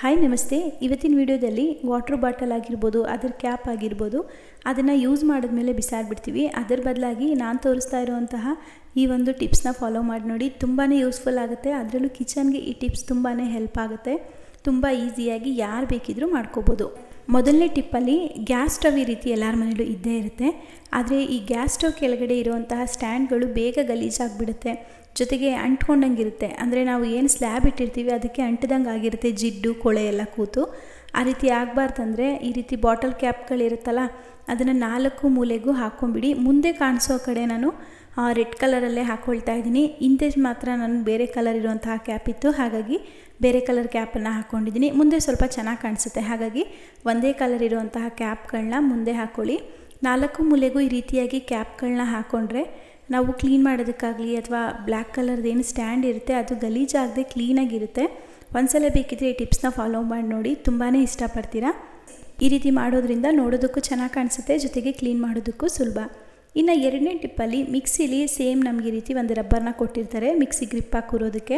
Hi ನಮಸ್ತೆ. ಇವತ್ತಿನ ವಿಡಿಯೋದಲ್ಲಿ ವಾಟರ್ ಬಾಟಲ್ ಆಗಿರ್ಬೋದು, ಅದರ ಕ್ಯಾಪ್ ಆಗಿರ್ಬೋದು, ಅದನ್ನು ಯೂಸ್ ಮಾಡಿದ್ಮೇಲೆ ಬಿಸಾಡ್ಬಿಡ್ತೀವಿ. ಅದರ ಬದಲಾಗಿ ನಾನು ತೋರಿಸ್ತಾ ಇರುವಂತಹ ಈ ಒಂದು ಟಿಪ್ಸ್ನ ಫಾಲೋ ಮಾಡಿ ನೋಡಿ. ತುಂಬಾ ಯೂಸ್ಫುಲ್ ಆಗುತ್ತೆ. ಅದರಲ್ಲೂ ಕಿಚನ್ಗೆ ಈ ಟಿಪ್ಸ್ ತುಂಬಾ ಹೆಲ್ಪ್ ಆಗುತ್ತೆ. ತುಂಬ ಈಸಿಯಾಗಿ ಯಾರು ಬೇಕಿದ್ರೂ ಮಾಡ್ಕೋಬೋದು. ಮೊದಲನೇ ಟಿಪ್ಪಲ್ಲಿ ಗ್ಯಾಸ್ ಸ್ಟವ್ ಈ ರೀತಿ ಎಲ್ಲರ ಮನೆಯಲ್ಲೂ ಇದ್ದೇ ಇರುತ್ತೆ. ಆದರೆ ಈ ಗ್ಯಾಸ್ ಸ್ಟವ್ ಕೆಳಗಡೆ ಇರುವಂತಹ ಸ್ಟ್ಯಾಂಡ್ಗಳು ಬೇಗ ಗಲೀಜಾಗಿಬಿಡುತ್ತೆ. ಜೊತೆಗೆ ಅಂಟ್ಕೊಂಡಂಗಿರುತ್ತೆ. ಅಂದರೆ ನಾವು ಏನು ಸ್ಲ್ಯಾಬ್ ಇಟ್ಟಿರ್ತೀವಿ ಅದಕ್ಕೆ ಅಂಟದಂಗೆ ಆಗಿರುತ್ತೆ ಜಿಡ್ಡು, ಕೊಳೆ ಎಲ್ಲ ಕೂತು. ಆ ರೀತಿ ಆಗಬಾರ್ದಂದ್ರೆ ಈ ರೀತಿ ಬಾಟಲ್ ಕ್ಯಾಪ್ಗಳಿರುತ್ತಲ್ಲ, ಅದನ್ನು ನಾಲ್ಕು ಮೂಲೆಗೂ ಹಾಕ್ಕೊಂಬಿಡಿ. ಮುಂದೆ ಕಾಣಿಸೋ ಕಡೆ ನಾನು ರೆಡ್ ಕಲರಲ್ಲೇ ಹಾಕ್ಕೊಳ್ತಾ ಇದ್ದೀನಿ. ಹಿಂದೆ ಮಾತ್ರ ನಾನು ಬೇರೆ ಕಲರ್ ಇರುವಂತಹ ಕ್ಯಾಪ್ ಇತ್ತು. ಹಾಗಾಗಿ ಬೇರೆ ಕಲರ್ ಕ್ಯಾಪನ್ನು ಹಾಕ್ಕೊಂಡಿದ್ದೀನಿ ಮುಂದೆ ಸ್ವಲ್ಪ ಚೆನ್ನಾಗಿ ಕಾಣಿಸುತ್ತೆ. ಹಾಗಾಗಿ ಒಂದೇ ಕಲರ್ ಇರುವಂತಹ ಕ್ಯಾಪ್ಗಳನ್ನ ಮುಂದೆ ಹಾಕ್ಕೊಳ್ಳಿ ನಾಲ್ಕು ಮೂಲೆಗೂ ಈ ರೀತಿಯಾಗಿ ಕ್ಯಾಪ್ಗಳನ್ನ ಹಾಕ್ಕೊಂಡ್ರೆ ನಾವು ಕ್ಲೀನ್ ಮಾಡೋದಕ್ಕಾಗಲಿ ಅಥವಾ ಬ್ಲ್ಯಾಕ್ ಕಲರ್ದು ಏನು ಸ್ಟ್ಯಾಂಡ್ ಇರುತ್ತೆ, ಅದು ಗಲೀಜಾಗದೆ ಕ್ಲೀನಾಗಿರುತ್ತೆ ಒಂದ್ಸಲ ಬೇಕಿದ್ರೆ ಈ ಟಿಪ್ಸ್ನ ಫಾಲೋ ಮಾಡಿ ನೋಡಿ. ತುಂಬಾ ಇಷ್ಟಪಡ್ತೀರಾ? ಈ ರೀತಿ ಮಾಡೋದ್ರಿಂದ ನೋಡೋದಕ್ಕೂ ಚೆನ್ನಾಗಿ ಕಾಣಿಸುತ್ತೆ. ಜೊತೆಗೆ ಕ್ಲೀನ್ ಮಾಡೋದಕ್ಕೂ ಸುಲಭ. ಇನ್ನು ಎರಡನೇ ಟಿಪ್ಪಲ್ಲಿ ಮಿಕ್ಸಿಲಿ ಸೇಮ್ ನಮಗೆ ಈ ರೀತಿ ಒಂದು ರಬ್ಬರ್ನ ಕೊಟ್ಟಿರ್ತಾರೆ, ಮಿಕ್ಸಿ ಗ್ರಿಪ್ ಕೂರೋದಕ್ಕೆ.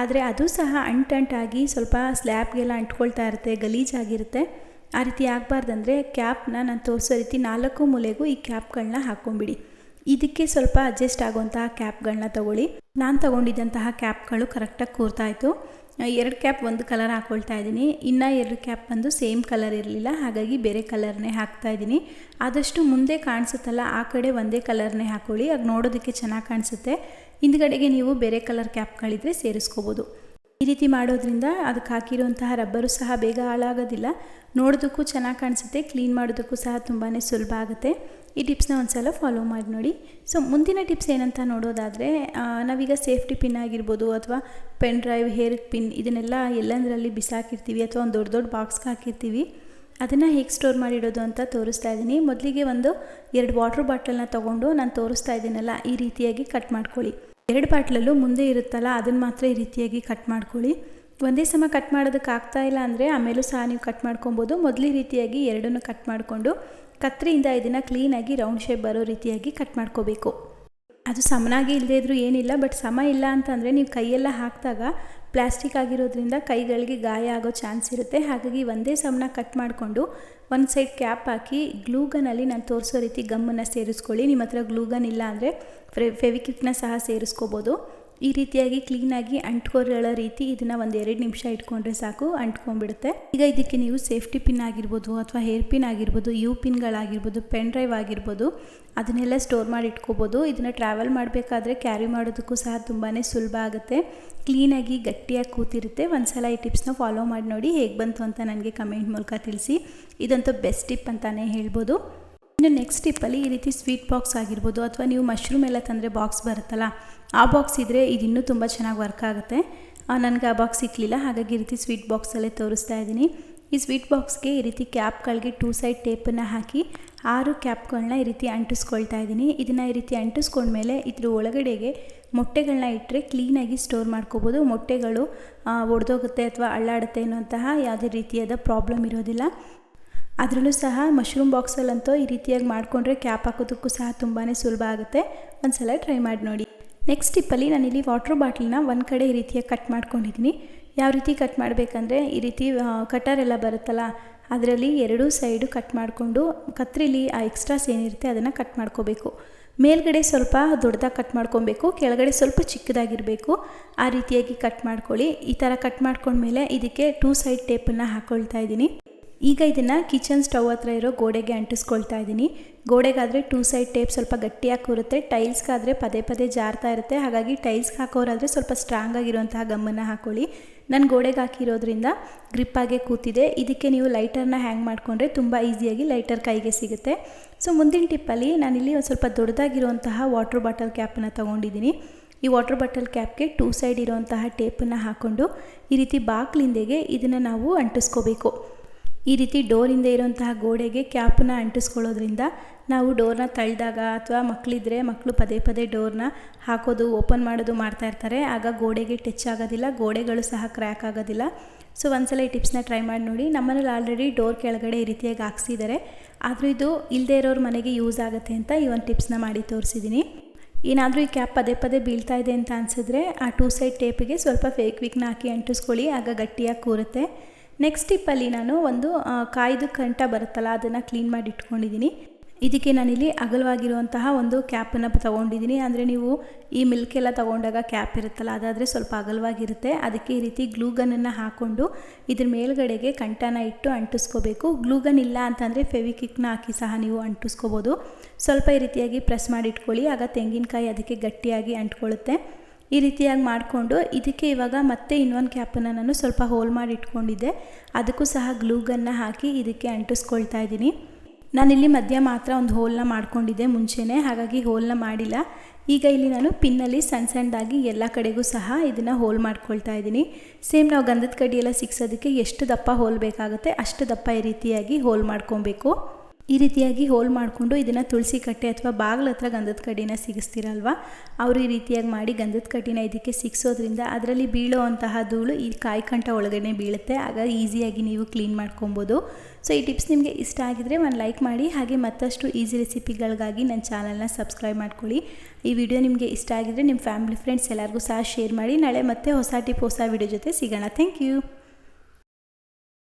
ಆದರೆ ಅದು ಸಹ ಅಂಟಂಟಾಗಿ ಸ್ವಲ್ಪ ಸ್ಲ್ಯಾಬ್ಗೆಲ್ಲ ಅಂಟ್ಕೊಳ್ತಾ ಇರುತ್ತೆ, ಗಲೀಜಾಗಿರುತ್ತೆ. ಆ ರೀತಿ ಆಗಬಾರ್ದಂದ್ರೆ ಕ್ಯಾಪ್ನ ನಾನು ತೋರಿಸೋ ರೀತಿ ನಾಲ್ಕು ಮೂಲೆಗೂ ಈ ಕ್ಯಾಪ್ಗಳನ್ನ ಹಾಕ್ಕೊಂಬಿಡಿ ಇದಕ್ಕೆ ಸ್ವಲ್ಪ ಅಡ್ಜಸ್ಟ್ ಆಗುವಂತಹ ಕ್ಯಾಪ್ಗಳನ್ನ ತಗೊಳ್ಳಿ. ನಾನು ತಗೊಂಡಿದ್ದಂತಹ ಕ್ಯಾಪ್ಗಳು ಕರೆಕ್ಟಾಗಿ ಕೂರ್ತಾಯಿತ್ತು ಎರಡು ಕ್ಯಾಪ್ ಒಂದು ಕಲರ್ ಹಾಕ್ಕೊಳ್ತಾ ಇದ್ದೀನಿ. ಇನ್ನು ಎರಡು ಕ್ಯಾಪ್ ಬಂದು ಸೇಮ್ ಕಲರ್ ಇರಲಿಲ್ಲ. ಹಾಗಾಗಿ ಬೇರೆ ಕಲರ್ನೇ ಹಾಕ್ತಾ ಇದ್ದೀನಿ. ಆದಷ್ಟು ಮುಂದೆ ಕಾಣಿಸುತ್ತಲ್ಲ, ಆ ಕಡೆ ಒಂದೇ ಕಲರ್ನೇ ಹಾಕ್ಕೊಳ್ಳಿ ಆಗ ನೋಡೋದಕ್ಕೆ ಚೆನ್ನಾಗಿ ಕಾಣಿಸುತ್ತೆ. ಹಿಂದ್ಗಡೆಗೆ ನೀವು ಬೇರೆ ಕಲರ್ ಕ್ಯಾಪ್ಗಳಿದ್ರೆ ಸೇರಿಸ್ಕೋಬೋದು. ಈ ರೀತಿ ಮಾಡೋದ್ರಿಂದ ಅದಕ್ಕೆ ಹಾಕಿರುವಂತಹ ರಬ್ಬರು ಸಹ ಬೇಗ ಹಾಳಾಗೋದಿಲ್ಲ. ನೋಡೋದಕ್ಕೂ ಚೆನ್ನಾಗಿ ಕಾಣಿಸುತ್ತೆ, ಕ್ಲೀನ್ ಮಾಡೋದಕ್ಕೂ ಸಹ ತುಂಬಾ ಸುಲಭ ಆಗುತ್ತೆ. ಈ ಟಿಪ್ಸ್ನ ಒಂದು ಸಲ ಫಾಲೋ ಮಾಡಿ ನೋಡಿ. ಸೊ, ಮುಂದಿನ ಟಿಪ್ಸ್ ಏನಂತ ನೋಡೋದಾದರೆ ನಾವೀಗ ಸೇಫ್ಟಿ ಪಿನ್ ಆಗಿರ್ಬೋದು ಅಥವಾ ಪೆನ್ ಡ್ರೈವ್, ಹೇರ್ ಪಿನ್ ಇದನ್ನೆಲ್ಲ ಎಲ್ಲಂದರಲ್ಲಿ ಬಿಸಾಕಿರ್ತೀವಿ ಅಥವಾ ಒಂದು ದೊಡ್ಡ ದೊಡ್ಡ ಬಾಕ್ಸ್ಗೆ ಹಾಕಿರ್ತೀವಿ. ಅದನ್ನು ಹೇಗೆ ಸ್ಟೋರ್ ಮಾಡಿಡೋದು ಅಂತ ತೋರಿಸ್ತಾ ಇದ್ದೀನಿ ಮೊದಲಿಗೆ ಒಂದು ಎರಡು ವಾಟರ್ ಬಾಟಲ್ನ ತೊಗೊಂಡು ನಾನು ತೋರಿಸ್ತಾ ಇದ್ದೀನಲ್ಲ ಈ ರೀತಿಯಾಗಿ ಕಟ್ ಮಾಡ್ಕೊಳ್ಳಿ. ಎರಡು ಬಾಟ್ಲಲ್ಲೂ ಮುಂದೆ ಇರುತ್ತಲ್ಲ ಅದನ್ನು ಮಾತ್ರ ಈ ರೀತಿಯಾಗಿ ಕಟ್ ಮಾಡ್ಕೊಳ್ಳಿ. ಒಂದೇ ಸಮ ಕಟ್ ಮಾಡೋದಕ್ಕೆ ಆಗ್ತಾ ಇಲ್ಲ ಅಂದರೆ ಆಮೇಲೂ ಸಹ ನೀವು ಕಟ್ ಮಾಡ್ಕೊಬೋದು. ಮೊದಲೇ ರೀತಿಯಾಗಿ ಎರಡನ್ನೂ ಕಟ್ ಮಾಡಿಕೊಂಡು ಕತ್ತರಿಯಿಂದ ಇದನ್ನು ಕ್ಲೀನಾಗಿ ರೌಂಡ್ ಶೇಪ್ ಬರೋ ರೀತಿಯಾಗಿ ಕಟ್ ಮಾಡ್ಕೋಬೇಕು. ಅದು ಸಮನಾಗಿ ಇಲ್ಲದೇ ಇದ್ರೂ ಏನಿಲ್ಲ ಬಟ್ ಸಮ ಇಲ್ಲ ಅಂತಂದರೆ ನೀವು ಕೈಯೆಲ್ಲ ಹಾಕಿದಾಗ ಪ್ಲಾಸ್ಟಿಕ್ ಆಗಿರೋದ್ರಿಂದ ಕೈಗಳಿಗೆ ಗಾಯ ಆಗೋ ಚಾನ್ಸ್ ಇರುತ್ತೆ. ಹಾಗಾಗಿ ಒಂದೇ ಸಮನ ಕಟ್ ಮಾಡಿಕೊಂಡು ಒಂದು ಸೈಡ್ ಕ್ಯಾಪ್ ಹಾಕಿ ಗ್ಲೂಗನಲ್ಲಿ ನಾನು ತೋರಿಸೋ ರೀತಿ ಗಮ್ಮನ್ನು ಸೇರಿಸ್ಕೊಳ್ಳಿ. ನಿಮ್ಮ ಹತ್ರ ಗ್ಲೂಗನ್ ಇಲ್ಲ ಅಂದರೆ ಫ್ರೆ ಫೆವಿಕ್ವಿಕ್ನ ಸಹ ಸೇರಿಸ್ಕೋಬೋದು. ಈ ರೀತಿಯಾಗಿ ಕ್ಲೀನಾಗಿ ಅಂಟ್ಕೊಳ್ಳೋ ರೀತಿ ಇದನ್ನು ಒಂದು ಎರಡು ನಿಮಿಷ ಇಟ್ಕೊಂಡ್ರೆ ಸಾಕು, ಅಂಟ್ಕೊಂಡ್ಬಿಡುತ್ತೆ. ಈಗ ಇದಕ್ಕೆ ನೀವು ಸೇಫ್ಟಿ ಪಿನ್ ಆಗಿರ್ಬೋದು ಅಥವಾ ಹೇರ್ ಪಿನ್ ಆಗಿರ್ಬೋದು ಯು ಪಿನ್ಗಳಾಗಿರ್ಬೋದು ಪೆನ್ ಡ್ರೈವ್ ಆಗಿರ್ಬೋದು, ಅದನ್ನೆಲ್ಲ ಸ್ಟೋರ್ ಮಾಡಿ ಇಟ್ಕೋಬೋದು. ಇದನ್ನು ಟ್ರಾವೆಲ್ ಮಾಡಬೇಕಾದ್ರೆ ಕ್ಯಾರಿ ಮಾಡೋದಕ್ಕೂ ಸಹ ತುಂಬಾ ಸುಲಭ ಆಗುತ್ತೆ. ಕ್ಲೀನಾಗಿ ಗಟ್ಟಿಯಾಗಿ ಕೂತಿರುತ್ತೆ. ಒಂದ್ಸಲ ಈ ಟಿಪ್ಸ್ನ ಫಾಲೋ ಮಾಡಿ ನೋಡಿ ಹೇಗೆ ಬಂತು ಅಂತ ನನಗೆ ಕಮೆಂಟ್ ಮೂಲಕ ತಿಳಿಸಿ. ಇದಂತೂ ಬೆಸ್ಟ್ ಟಿಪ್ ಅಂತಲೇ ಹೇಳ್ಬೋದು. ಇನ್ನು ನೆಕ್ಸ್ಟ್ ಟಿಪ್ಪಲ್ಲಿ ಈ ರೀತಿ ಸ್ವೀಟ್ ಬಾಕ್ಸ್ ಆಗಿರ್ಬೋದು ಅಥವಾ ನೀವು ಮಶ್ರೂಮ್ ಎಲ್ಲ ತಂದರೆ ಬಾಕ್ಸ್ ಬರುತ್ತಲ್ಲ, ಆ ಬಾಕ್ಸ್ ಇದ್ದರೆ ಇದು ಇನ್ನೂ ತುಂಬ ಚೆನ್ನಾಗಿ ವರ್ಕ್ ಆಗುತ್ತೆ. ನನಗೆ ಆ ಬಾಕ್ಸ್ ಸಿಕ್ಕಲಿಲ್ಲ ಹಾಗಾಗಿ ಈ ರೀತಿ ಸ್ವೀಟ್ ಬಾಕ್ಸಲ್ಲೇ ತೋರಿಸ್ತಾ ಇದ್ದೀನಿ. ಈ ಸ್ವೀಟ್ ಬಾಕ್ಸ್ಗೆ ಈ ರೀತಿ ಕ್ಯಾಪ್ಗಳಿಗೆ ಟೂ ಸೈಡ್ ಟೇಪನ್ನು ಹಾಕಿ ಆರು ಕ್ಯಾಪ್ಗಳನ್ನ ಈ ರೀತಿ ಅಂಟಿಸ್ಕೊಳ್ತಾ ಇದ್ದೀನಿ. ಇದನ್ನು ಈ ರೀತಿ ಅಂಟಿಸ್ಕೊಂಡ್ಮೇಲೆ ಇದ್ರ ಒಳಗಡೆಗೆ ಮೊಟ್ಟೆಗಳನ್ನ ಇಟ್ಟರೆ ಕ್ಲೀನಾಗಿ ಸ್ಟೋರ್ ಮಾಡ್ಕೋಬೋದು. ಮೊಟ್ಟೆಗಳು ಒಡೆದೋಗುತ್ತೆ ಅಥವಾ ಅಳ್ಳಾಡುತ್ತೆ ಅನ್ನುವಂತಹ ಯಾವುದೇ ರೀತಿಯಾದ ಪ್ರಾಬ್ಲಮ್ ಇರೋದಿಲ್ಲ. ಅದರಲ್ಲೂ ಸಹ ಮಶ್ರೂಮ್ ಬಾಕ್ಸಲ್ಲಂತೂ ಈ ರೀತಿಯಾಗಿ ಮಾಡಿಕೊಂಡ್ರೆ ಕ್ಯಾಪ್ ಹಾಕೋದಕ್ಕೂ ಸಹ ತುಂಬಾ ಸುಲಭ ಆಗುತ್ತೆ. ಒಂದು ಸಲ ಟ್ರೈ ಮಾಡಿ ನೋಡಿ. ನೆಕ್ಸ್ಟ್ ಟಿಪ್ಪಲ್ಲಿ ನಾನಿಲ್ಲಿ ವಾಟ್ರ್ ಬಾಟ್ಲನ್ನ ಒಂದು ಕಡೆ ಈ ರೀತಿಯಾಗಿ ಕಟ್ ಮಾಡ್ಕೊಂಡಿದ್ದೀನಿ. ಯಾವ ರೀತಿ ಕಟ್ ಮಾಡಬೇಕಂದ್ರೆ ಈ ರೀತಿ ಕಟರ್ ಎಲ್ಲ ಬರುತ್ತಲ್ಲ, ಅದರಲ್ಲಿ ಎರಡೂ ಸೈಡು ಕಟ್ ಮಾಡಿಕೊಂಡು ಕತ್ರಿಲಿ ಆ ಎಕ್ಸ್ಟ್ರಾಸ್ ಏನಿರುತ್ತೆ ಅದನ್ನು ಕಟ್ ಮಾಡ್ಕೋಬೇಕು. ಮೇಲ್ಗಡೆ ಸ್ವಲ್ಪ ದೊಡ್ಡದಾಗಿ ಕಟ್ ಮಾಡ್ಕೊಬೇಕು, ಕೆಳಗಡೆ ಸ್ವಲ್ಪ ಚಿಕ್ಕದಾಗಿರಬೇಕು. ಆ ರೀತಿಯಾಗಿ ಕಟ್ ಮಾಡ್ಕೊಳ್ಳಿ. ಈ ಥರ ಕಟ್ ಮಾಡ್ಕೊಂಡ್ಮೇಲೆ ಇದಕ್ಕೆ ಟೂ ಸೈಡ್ ಟೇಪನ್ನು ಹಾಕ್ಕೊಳ್ತಾ ಇದ್ದೀನಿ. ಈಗ ಇದನ್ನು ಕಿಚನ್ ಸ್ಟವ್ ಹತ್ರ ಇರೋ ಗೋಡೆಗೆ ಅಂಟಿಸ್ಕೊಳ್ತಾ ಇದ್ದೀನಿ ಗೋಡೆಗಾದರೆ ಟೂ ಸೈಡ್ ಟೇಪ್ ಸ್ವಲ್ಪ ಗಟ್ಟಿಯಾಗಿ ಕೂರುತ್ತೆ. ಟೈಲ್ಸ್ಗಾದರೆ ಪದೇ ಪದೇ ಜಾರ್ತಾ ಇರುತ್ತೆ. ಹಾಗಾಗಿ ಟೈಲ್ಸ್ಗೆ ಹಾಕೋರಾದರೆ ಸ್ವಲ್ಪ ಸ್ಟ್ರಾಂಗ್ ಆಗಿರುವಂತಹ ಗಮ್ಮನ್ನು ಹಾಕೊಳ್ಳಿ. ನಾನು ಗೋಡೆಗೆ ಹಾಕಿರೋದ್ರಿಂದ ಗ್ರಿಪ್ಪಾಗೆ ಕೂತಿದೆ. ಇದಕ್ಕೆ ನೀವು ಲೈಟರ್ನ ಹ್ಯಾಂಗ್ ಮಾಡಿಕೊಂಡ್ರೆ ತುಂಬ ಈಸಿಯಾಗಿ ಲೈಟರ್ ಕೈಗೆ ಸಿಗುತ್ತೆ. ಸೊ ಮುಂದಿನ ಟಿಪ್ಪಲ್ಲಿ ನಾನಿಲ್ಲಿ ಒಂದು ಸ್ವಲ್ಪ ದೊಡ್ಡದಾಗಿರುವಂತಹ ವಾಟರ್ ಬಾಟಲ್ ಕ್ಯಾಪನ್ನು ತೊಗೊಂಡಿದ್ದೀನಿ ಈ ವಾಟರ್ ಬಾಟಲ್ ಕ್ಯಾಪ್ಗೆ ಟೂ ಸೈಡ್ ಇರುವಂತಹ ಟೇಪನ್ನು ಹಾಕ್ಕೊಂಡು ಈ ರೀತಿ ಬಾಕ್ಲಿಂದೆಗೆ ಇದನ್ನು ನಾವು ಅಂಟಿಸ್ಕೋಬೇಕು. ಈ ರೀತಿ ಡೋರಿಂದ ಇರೋಂತಹ ಗೋಡೆಗೆ ಕ್ಯಾಪನ್ನ ಅಂಟಿಸ್ಕೊಳ್ಳೋದ್ರಿಂದ ನಾವು ಡೋರ್ನ ತಳ್ಳಿದಾಗ ಅಥವಾ ಮಕ್ಕಳಿದ್ರೆ ಮಕ್ಕಳು ಪದೇ ಪದೇ ಡೋರ್ನ ಹಾಕೋದು, ಓಪನ್ ಮಾಡೋದು ಮಾಡ್ತಾ ಇರ್ತಾರೆ. ಆಗ ಗೋಡೆಗೆ ಟಚ್ ಆಗೋದಿಲ್ಲ, ಗೋಡೆಗಳು ಸಹ ಕ್ರ್ಯಾಕ್ ಆಗೋದಿಲ್ಲ. ಸೊ, ಒಂದ್ಸಲ ಈ ಟಿಪ್ಸ್ನ ಟ್ರೈ ಮಾಡಿ ನೋಡಿ. ನಮ್ಮನೇಲಿ ಆಲ್ರೆಡಿ ಡೋರ್ ಕೆಳಗಡೆ ಈ ರೀತಿಯಾಗಿ ಹಾಕ್ಸಿದ್ದಾರೆ. ಆದರೂ ಇದು ಇಲ್ಲದೇ ಇರೋರ ಮನೆಗೆ ಯೂಸ್ ಆಗುತ್ತೆ ಅಂತ ಈ ಒಂದು ಟಿಪ್ಸ್ನ ಮಾಡಿ ತೋರಿಸಿದ್ದೀನಿ. ಏನಾದರೂ ಈ ಕ್ಯಾಪ್ ಪದೇ ಪದೇ ಬೀಳ್ತಾ ಇದೆ ಅಂತ ಅನಿಸಿದ್ರೆ ಆ ಟೂ ಸೈಡ್ ಟೇಪಿಗೆ ಸ್ವಲ್ಪ ಫೇಕ್ ವಿಕ್ನ ಹಾಕಿ ಅಂಟಿಸ್ಕೊಳ್ಳಿ. ಆಗ ಗಟ್ಟಿಯಾಗಿ ಕೂರುತ್ತೆ. ನೆಕ್ಸ್ಟ್ ಟಿಪ್ಪಲ್ಲಿ ನಾನು ಒಂದು ಕಾಯ್ದು ಕಂಠ ಬರುತ್ತಲ್ಲ, ಅದನ್ನು ಕ್ಲೀನ್ ಮಾಡಿ ಇಟ್ಕೊಂಡಿದ್ದೀನಿ ಇದಕ್ಕೆ ನಾನಿಲ್ಲಿ ಅಗಲವಾಗಿರುವಂತಹ ಒಂದು ಕ್ಯಾಪನ್ನು ತೊಗೊಂಡಿದ್ದೀನಿ ಅಂದರೆ ನೀವು ಈ ಮಿಲ್ಕ್ ಎಲ್ಲ ತೊಗೊಂಡಾಗ ಕ್ಯಾಪ್ ಇರುತ್ತಲ್ಲ, ಅದಾದರೆ ಸ್ವಲ್ಪ ಅಗಲವಾಗಿರುತ್ತೆ. ಅದಕ್ಕೆ ಈ ರೀತಿ ಗ್ಲೂಗನನ್ನು ಹಾಕ್ಕೊಂಡು ಇದ್ರ ಮೇಲ್ಗಡೆಗೆ ಕಂಠನ ಇಟ್ಟು ಅಂಟಿಸ್ಕೋಬೇಕು. ಗ್ಲೂಗನ್ ಇಲ್ಲ ಅಂತಂದರೆ ಫೆವಿಕಿಕ್ನ ಹಾಕಿ ಸಹ ನೀವು ಅಂಟಿಸ್ಕೋಬೋದು. ಸ್ವಲ್ಪ ಈ ರೀತಿಯಾಗಿ ಪ್ರೆಸ್ ಮಾಡಿ ಇಟ್ಕೊಳ್ಳಿ ಆಗ ತೆಂಗಿನಕಾಯಿ ಅದಕ್ಕೆ ಗಟ್ಟಿಯಾಗಿ ಅಂಟ್ಕೊಳ್ಳುತ್ತೆ. ಈ ರೀತಿಯಾಗಿ ಮಾಡಿಕೊಂಡು ಇದಕ್ಕೆ ಇವಾಗ ಮತ್ತೆ ಇನ್ನೊಂದು ಕ್ಯಾಪನ್ನು ನಾನು ಸ್ವಲ್ಪ ಹೋಲ್ ಮಾಡಿ ಇಟ್ಕೊಂಡಿದ್ದೆ. ಅದಕ್ಕೂ ಸಹ ಗ್ಲೂಗನ್ನು ಹಾಕಿ ಇದಕ್ಕೆ ಅಂಟಿಸ್ಕೊಳ್ತಾ ಇದ್ದೀನಿ. ನಾನಿಲ್ಲಿ ಮಧ್ಯ ಮಾತ್ರ ಒಂದು ಹೋಲ್ನ ಮಾಡ್ಕೊಂಡಿದ್ದೆ ಮುಂಚೆನೇ, ಹಾಗಾಗಿ ಹೋಲ್ನ ಮಾಡಿಲ್ಲ. ಈಗ ಇಲ್ಲಿ ನಾನು ಪಿನ್ನಲ್ಲಿ ಸಣ್ಣ ಸಣ್ಣದಾಗಿ ಎಲ್ಲ ಕಡೆಗೂ ಸಹ ಇದನ್ನು ಹೋಲ್ ಮಾಡ್ಕೊಳ್ತಾ ಇದ್ದೀನಿ. ಸೇಮ್ ನಾವು ಗಂಧದ ಕಡಿಯೆಲ್ಲ ಸಿಕ್ಸೋದಕ್ಕೆ ಎಷ್ಟು ದಪ್ಪ ಹೋಲ್ ಬೇಕಾಗುತ್ತೆ ಅಷ್ಟು ದಪ್ಪ ಈ ರೀತಿಯಾಗಿ ಹೋಲ್ ಮಾಡ್ಕೊಬೇಕು. ಈ ರೀತಿಯಾಗಿ ಹೋಲ್ ಮಾಡಿಕೊಂಡು ಇದನ್ನು ತುಳಸಿ ಕಟ್ಟೆ ಅಥವಾ ಬಾಗಿಲ ಹತ್ರ ಗಂಧದ ಕಡ್ಡಿನ ಸಿಗಿಸ್ತೀರಲ್ವ? ಅವರು ಈ ರೀತಿಯಾಗಿ ಮಾಡಿ ಗಂಧದ ಕಡ್ಡಿನ ಇದಕ್ಕೆ ಸಿಗಿಸೋದ್ರಿಂದ ಅದರಲ್ಲಿ ಬೀಳೋ ಧೂಳು ಈ ಕಾಯ್ಕಂಠ ಒಳಗಡೆ ಬೀಳುತ್ತೆ. ಆಗ ಈಸಿಯಾಗಿ ನೀವು ಕ್ಲೀನ್ ಮಾಡ್ಕೊಬೋದು. ಸೊ, ಈ ಟಿಪ್ಸ್ ನಿಮಗೆ ಇಷ್ಟ ಆಗಿದರೆ ಒಂದು ಲೈಕ್ ಮಾಡಿ. ಹಾಗೆ ಮತ್ತಷ್ಟು ಈಸಿ ರೆಸಿಪಿಗಳಿಗಾಗಿ ನನ್ನ ಚಾನಲ್ನ ಸಬ್ಸ್ಕ್ರೈಬ್ ಮಾಡ್ಕೊಳ್ಳಿ. ಈ ವಿಡಿಯೋ ನಿಮಗೆ ಇಷ್ಟ ಆಗಿದ್ರೆ ನಿಮ್ಮ ಫ್ಯಾಮಿಲಿ, ಫ್ರೆಂಡ್ಸ್ ಎಲ್ಲರಿಗೂ ಸಹ ಶೇರ್ ಮಾಡಿ. ನಾಳೆ ಮತ್ತೆ ಹೊಸ ಟಿಪ್, ಹೊಸ ವಿಡಿಯೋ ಜೊತೆ ಸಿಗೋಣ. Thank you.